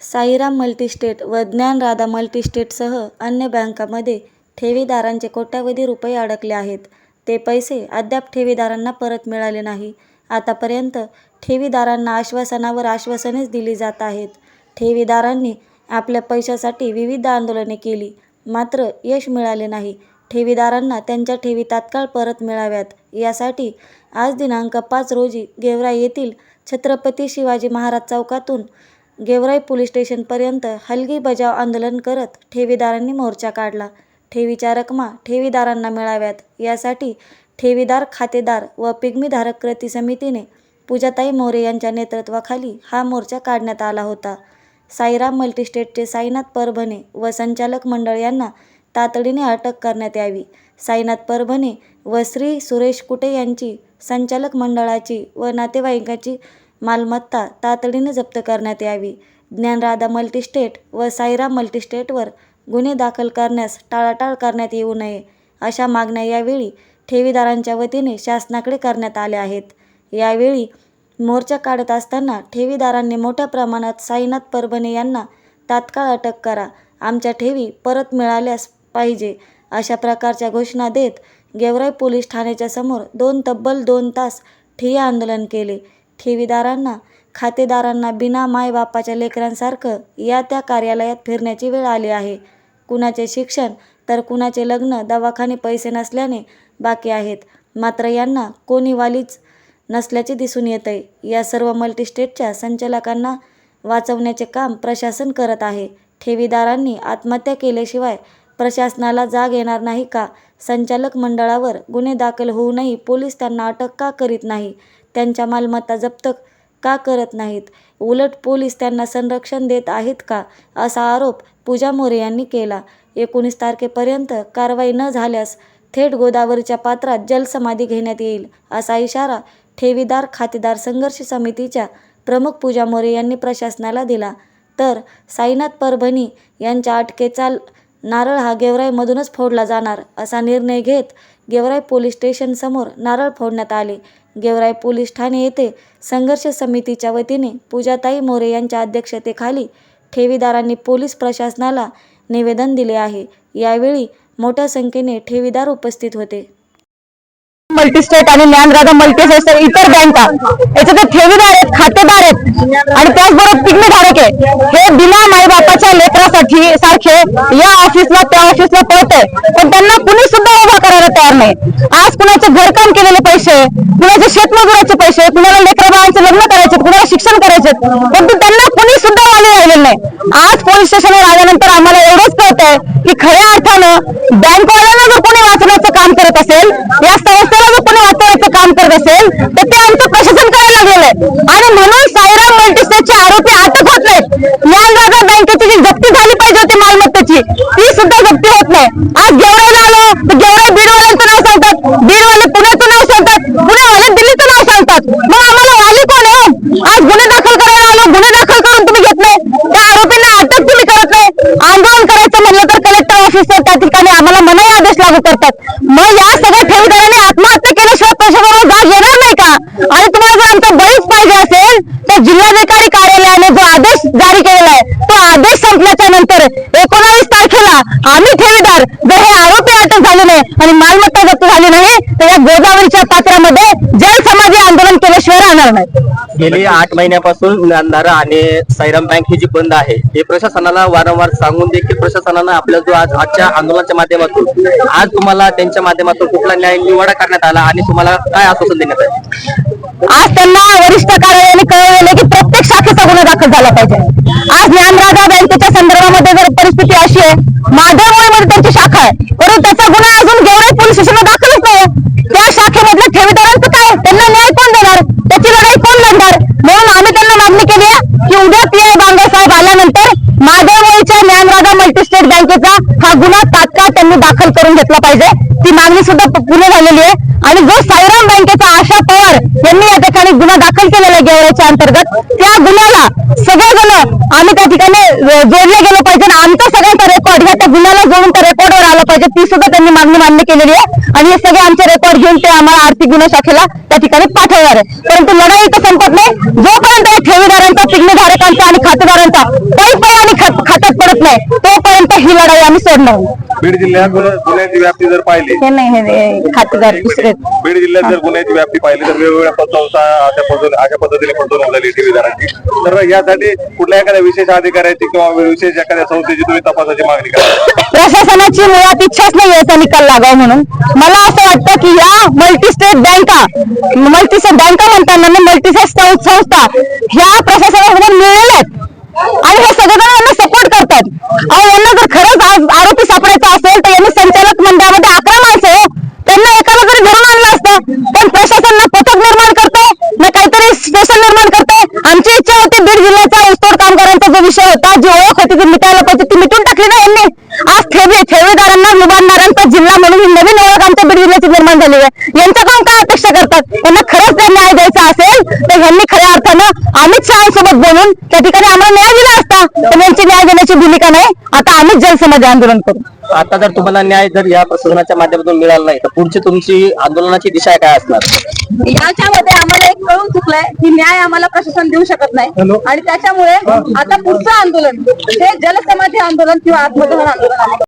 Sairam multi-state व ज्ञानराधा मल्टीस्टेटसह अन्य बँकांमध्ये ठेवीदारांचे कोट्यवधी रुपये अडकले आहेत. ते पैसे अद्याप ठेवीदारांना परत मिळाले नाही. आतापर्यंत ठेवीदारांना आश्वासनावर आश्वासनेच दिली जात आहेत. ठेवीदारांनी आपल्या पैशासाठी विविध आंदोलने केली. मात्र यश मिळाले नाही. ठेवीदारांना त्यांच्या ठेवी तात्काळ परत मिळाव्यात. यासाठी आज दिनांक पाच रोजी गेवराई येथील छत्रपती शिवाजी महाराज चौकातून गेवराई पोलीस स्टेशनपर्यंत हलगी बजाव आंदोलन करत ठेवीदारांनी मोर्चा काढला. ठेवीच्या रकमा ठेवीदारांना मिळाव्यात. यासाठी ठेवीदार खातेदार व पिगमीधारक कृती समितीने पूजाताई मोरे यांच्या नेतृत्वाखाली हा मोर्चा काढण्यात आला होता. साईराम मल्टीस्टेटचे साईनाथ परभणे व संचालक मंडळ यांना तातडीने अटक करण्यात यावी. साईनाथ परभणे व श्री सुरेश कुटे यांची संचालक मंडळाची व नातेवाईकाची मालमत्ता तातडीने जप्त करण्यात यावी. ज्ञानराधा मल्टीस्टेट व साईराम मल्टीस्टेटवर गुन्हे दाखल करण्यास टाळाटाळ करण्यात येऊ नये अशा मागण्या यावेळी ठेवीदारांच्या वतीने शासनाकडे करण्यात आल्या आहेत. यावेळी मोर्चा काढत असताना ठेवीदारांनी मोठ्या प्रमाणात साईनाथ परभणे यांना तात्काळ अटक करा आमच्या ठेवी परत मिळाल्यास पाहिजे अशा प्रकारच्या घोषणा देत गेवराई पोलीस ठाण्याच्या समोर दोन तब्बल दोन तास ठिय्या आंदोलन केले. ठेवीदारांना खातेदारांना बिना मायबापाच्या लेकरांसारखं या त्या कार्यालयात फिरण्याची वेळ आली आहे. कुणाचे शिक्षण तर कुणाचे लग्न दवाखाने पैसे नसल्याने बाकी आहेत. मात्र यांना कोणी वालीच नसल्याचे दिसून येतंय. या सर्व मल्टीस्टेटच्या संचालकांना वाचवण्याचे काम प्रशासन करत आहे. ठेवीदारांनी आत्महत्या केल्याशिवाय प्रशासनाला जाग येणार नाही का? संचालक मंडळावर गुन्हे दाखल होऊनही पोलीस त्यांना अटक का करीत नाही? त्यांच्या मालमत्ता जप्त का करत नाहीत? उलट पोलीस त्यांना संरक्षण देत आहेत का? असा आरोप पूजा मोरे यांनी केला. एकोणीस तारखेपर्यंत कारवाई न झाल्यास थेट गोदावरीच्या पात्रात जलसमाधी घेण्यात येईल असा इशारा ठेवीदार खातेदार संघर्ष समितीच्या प्रमुख पूजा मोरे यांनी प्रशासनाला दिला. तर साईनाथ परभणी यांच्या अटकेचा नारळ हा गेवराईमधूनच फोडला जाणार असा निर्णय घेत गेवराई पोलीस स्टेशनसमोर नारळ फोडण्यात आले. गेवराई पोलीस ठाणे येथे संघर्ष समितीच्या वतीने पूजाताई मोरे यांच्या अध्यक्षतेखाली ठेवीदारांनी पोलीस प्रशासनाला निवेदन दिले आहे. यावेळी मोठ्या संख्येने ठेवीदार उपस्थित होते. मल्टीस्टेट आणि ज्ञानराधा मल्टीस्टेट इतर बँका याचे ते ठेवीदार आहेत खातेदार आहेत. आणि त्याचबरोबर पिग्मी आहे हे बिना माईबापाच्या लेकरासाठी सारखे या ऑफिसला त्या ऑफिसला पळते पण त्यांना कुणी सुद्धा उभा करायला तयार नाही. आज कुणाचे घरकाम केलेले पैसे कुणाचे शेतमजुराचे पैसे कुणाला लेकरा बाळांचे लग्न करायचे कुणाला शिक्षण करायचे परंतु त्यांना कुणी सुद्धा वाली राहिलेलं नाही. आज पोलीस स्टेशनवर आल्यानंतर आम्हाला एवढंच कळतंय की खऱ्या अर्थानं बँकवाल्यांना जर कोणी वाचवण्याचं काम करत असेल या संस्थेला जर कोणी वाचवण्याचं काम करत असेल तर ते आमचं प्रशासन करायला गेलंय आणि म्हणून साईराम मल्टीस्टेटचे आरोपी अटक होत नाहीत. या बँकेची जी जप्ती झाली पाहिजे होती मालमत्तेची ती सुद्धा जप्ती होत नाही. आज गेवराईला आलो तर गेवराई बीडवाल्यांचं नाव सांगतात बीडवाले पुण्याचं नाव सांगतात पुणेवाले दिल्लीचं नाव सांगतात मग आम्हाला वाली कोण आहे हो? आज गुन्हे दाखल करायला आलो गुन्हे दाखल करून तुम्ही घेत नाही त्या आरोपींना अटक तुम्ही करत नाही आंदोलन करायचं म्हणलं तर कलेक्टर ऑफिसर त्या ठिकाणी आम्हाला मनाई आदेश लागू करतात मग या सगळ्या ठेवीदारांनी आत्महत्या केल्याशिवाय प्रशासनाला जाग येणार नाही का आणि तुम्हाला जर आमचा बळीच पाहिजे असेल तर जिल्हाधिकारी कार्यालयाने जो आदेश जारी केलेला आहे तो आदेश संपल्याच्या नंतर एकोणावीस तारखेला आम्ही ठेवीदार जर हे आरोपी अटक झाले नाही आणि मालमत्ता जप्त झाली नाही तर या गोदावरीच्या पात्रामध्ये जलसमाधी आंदोलन केल्याशिवाय राहणार नाही. गेली आठ महिन्यापासून ज्ञानधारा आणि साईराम बँक ही जी बंद आहे हे प्रशासनाला वारंवार सांगून देखील प्रशासनानं आपल्या जो आज आजच्या आंदोलनाच्या माध्यमातून आज तुम्हाला त्यांच्या माध्यमातून कुठला न्याय निवाडा करण्यात आला आणि तुम्हाला काय आश्वासन देण्यात आले? आज त्यांना वरिष्ठ कार्यालयाने कळवलेलं की प्रत्येक शाखेचा गुन्हा दाखल झाला पाहिजे. आज ज्ञानराजा बँकेच्या संदर्भामध्ये जर परिस्थिती अशी आहे माधवमुळेमध्ये त्यांची शाखा आहे परंतु त्याचा गुन्हा अजून गेवराई पोलीस स्टेशनला दाखलच नाही त्या शाखेमधल्या ठेवीदारांचं काय त्यांना न्याय कोण देणार त्याची लढाई कोण लढणार म्हणून आम्ही त्यांना मागणी केली आहे की उद्या पी आय बांगर साहेब आल्यानंतर मल्टीस्टेट बँकेचा हा गुन्हा तात्काळ त्यांनी दाखल करून घेतला पाहिजे. ती मागणी सुद्धा पूर्ण झालेली आहे. आणि जो साईराम बँकेचा आशा पवार यांनी या ठिकाणी गुन्हा दाखल केलेला आहे गेवराईच्या अंतर्गत त्या गुन्ह्याला सगळेजण आम्ही त्या ठिकाणी अ, जोडले गेलो पाहिजे. आणि आमचा सगळ्यांचा रेकॉर्ड ह्या त्या गुन्ह्याला जोडून त्या रेकॉर्डवर आला पाहिजे. ती सुद्धा त्यांनी मागणी मान्य केलेली आहे. आणि हे सगळे आमचे रेकॉर्ड घेऊन ते आम्हाला आर्थिक गुन्हा शाखेला त्या ठिकाणी पाठवणार आहे. परंतु लढाई इथं संपत नाही. जोपर्यंत या ठेवीदारांचा पिग्मीधारकांचा आणि खातेदारांचा नाही तोपर्यंत ही लढाई आम्ही सोडणार नाही. बीड जिल्ह्यात गुन्हा- गुन्ह्याची व्याप्ती जर पाहिली हे नाही हे खातेदार दुसरे. बीड जिल्ह्यात जर गुन्ह्याची व्याप्ती पाहिली तर वेगवेगळ्या अशा पद्धतीने अशा पद्धतीने फसवणूक झाली ठेवीदारांची तर यासाठी कुठल्या एखाद्या विशेष अधिकाऱ्याची किंवा विशेष एखाद्या संस्थेची तुम्ही तपासाची मागणी करा. प्रशासनाची मुळात इच्छाच नाही याचा निकाल लागावा म्हणून. मला असं वाटतं की या मल्टीस्टेट बँका मल्टीस्टेट बँका म्हणताना मल्टीस्टेट संस्था ह्या प्रशासनासोबत मिळलेल्या आहेत आणि हे सगळेजण यांना सपोर्ट करतात अहो यांना जर खरंच आज आरोपी सापडायचा असेल तर यांनी संचालक मंडळामध्ये अकरा माणसं आहे हो. त्यांना एकाला तरी घरून आणलं असतं पण प्रशासन ना पथक निर्माण करते ना काहीतरी स्टेशन निर्माण करते आमची इच्छा बीड जिल्ह्याचा ऊसतोड कामगारांचा जो विषय होता जी ओळख होती ती मिटायला पाहिजे ती मिटून टाकली ना यांनी? आज ठेवी ठेवीदारांना लुबाडणाऱ्यांचा जिल्हा म्हणून ही नवीन ओळख आमच्या बीड जिल्ह्याची निर्माण झाली आहे. यांच्याकडून काय अपेक्षा करतात? यांना खरंच जर न्याय द्यायचा असेल तर यांनी खऱ्या अर्थानं अमित शहासोबत बोलून त्या ठिकाणी आम्हाला न्याय दिला असता. पण यांची न्याय देण्याची भूमिका नाही. आता आम्हीच जनसमाज आंदोलन करू. आता जर तुम्हाला न्याय जर या प्रशासनाच्या माध्यमातून मिळाला नाही तर पुढची तुमची आंदोलनाची दिशा काय असणार? याच्यामध्ये आम्हाला एक कळून चुकलंय की न्याय आम्हाला प्रशासन देऊ शकत नाही. आणि त्याच्यामुळे आता पुढचं आंदोलन हे जलसमाधी आंदोलन किंवा आत्मदहन आंदोलन आम्ही